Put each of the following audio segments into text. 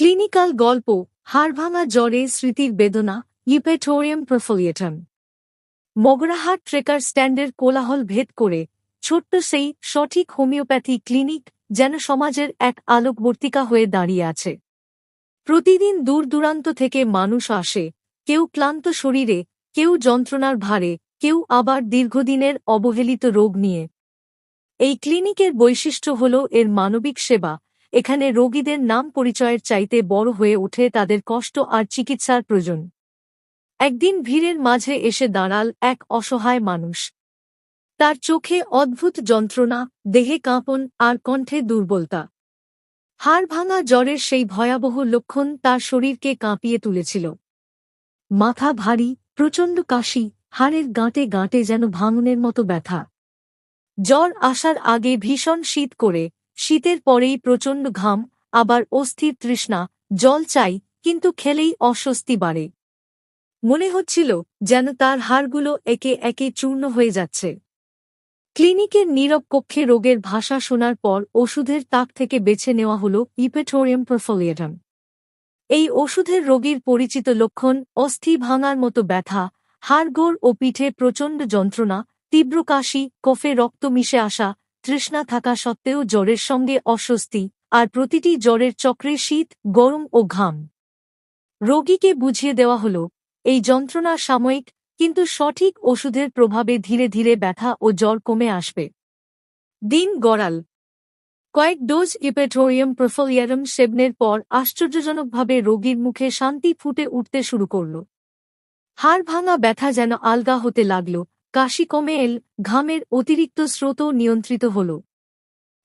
Clinical গল্প, হাড়ভাঙা জ্বরে স্মৃতির বেদনা ইপেটোরিয়াম প্রফোলিয়েটন মগরাহাট ট্রেকার স্ট্যান্ডের কোলাহল ভেদ করে ছোট্ট সেই সঠিক হোমিওপ্যাথি ক্লিনিক যেন সমাজের এক আলোকবর্তিকা হয়ে দাঁড়িয়ে আছে। প্রতিদিন দূর দূরান্ত থেকে মানুষ আসে, কেউ ক্লান্ত শরীরে, কেউ যন্ত্রণার ভারে, কেউ আবার দীর্ঘদিনের অবহেলিত রোগ নিয়ে। এই ক্লিনিকের বৈশিষ্ট্য হল এর মানবিক সেবা এখানে রোগীদের নাম পরিচয়ের চাইতে বড় হয়ে ওঠে তাদের কষ্ট আর চিকিৎসার প্রয়োজন। একদিন ভিড়ের মাঝে এসে দাঁড়াল এক অসহায় মানুষ। তার চোখে অদ্ভুত যন্ত্রণা, দেহে কাঁপন আর কণ্ঠে দুর্বলতা। হাড় ভাঙা জ্বরের সেই ভয়াবহ লক্ষণ তার শরীরকে কাঁপিয়ে তুলেছিল। মাথা ভারী, প্রচণ্ড কাশি, হাড়ের গাঁটে গাঁটে যেন ভাঙনের মতো ব্যথা। জ্বর আসার আগে ভীষণ শীত করে শীতের পরেই প্রচণ্ড ঘাম, আবার অস্থির তৃষ্ণা, জল চাই, কিন্তু খেলেই অস্বস্তি বাড়ে। মনে হচ্ছিল যেন তার হাড়গুলো একে একে চূর্ণ হয়ে যাচ্ছে। ক্লিনিকের নীরব কক্ষে রোগের ভাষা শোনার পর ওষুধের তাক থেকে বেছে নেওয়া হল ইপেটোরিয়াম প্রফোলিয়েটাম। এই ওষুধের রোগীর পরিচিত লক্ষণ, অস্থি ভাঙার মতো ব্যথা, হাড়গোড় ও পিঠে প্রচণ্ড যন্ত্রণা, তীব্র কাশি, কফে রক্ত মিশে আসা তৃষ্ণা থাকা সত্ত্বেও জ্বরের সঙ্গে অস্বস্তি, আর প্রতিটি জ্বরের চক্রে শীত, গরম ও ঘাম। রোগীকে বুঝিয়ে দেওয়া হল, এই যন্ত্রণা সাময়িক, কিন্তু সঠিক ওষুধের প্রভাবে ধীরে ধীরে ব্যথা ও জ্বর কমে আসবে। দিন গড়াল। কয়েক ডোজ ইপেটোরিয়াম প্রোফোলিয়ারম সেবনের পর আশ্চর্যজনকভাবে রোগীর মুখে শান্তি ফুটে উঠতে শুরু করল। হাড় ভাঙা ব্যথা যেন আলগা হতে লাগল কাশি কমে এল, ঘামের অতিরিক্ত স্রোতও নিয়ন্ত্রিত হল।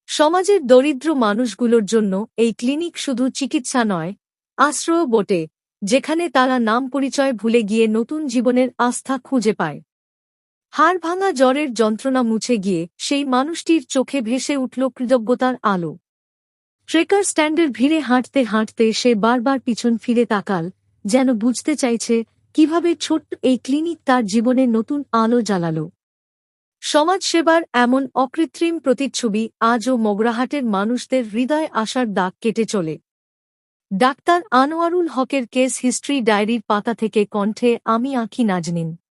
সমাজের দরিদ্র মানুষগুলোর জন্য এই ক্লিনিক শুধু চিকিৎসা নয় আশ্রয় বটে, যেখানে তারা নাম পরিচয় ভুলে গিয়ে নতুন জীবনের আস্থা খুঁজে পায়। হাড় ভাঙা জ্বরের যন্ত্রণা মুছে গিয়ে সেই মানুষটির চোখে ভেসে উঠল কৃতজ্ঞতার আলো। ট্রেকার স্ট্যান্ডের ভিড়ে হাঁটতে হাঁটতে সে বারবার পিছন ফিরে তাকাল, যেন বুঝতে চাইছে কীভাবে ছোট্ট এই ক্লিনিক তার জীবনে নতুন আলো জ্বালাল। সমাজসেবার এমন অকৃত্রিম প্রতিচ্ছবি আজও মগরাহাটের মানুষদের হৃদয় আসার দাগ কেটে চলে। ডাক্তার আনোয়ারুল হকের কেস হিস্ট্রি ডায়েরির পাতা থেকে কণ্ঠে আমি আঁকি নাজনিন।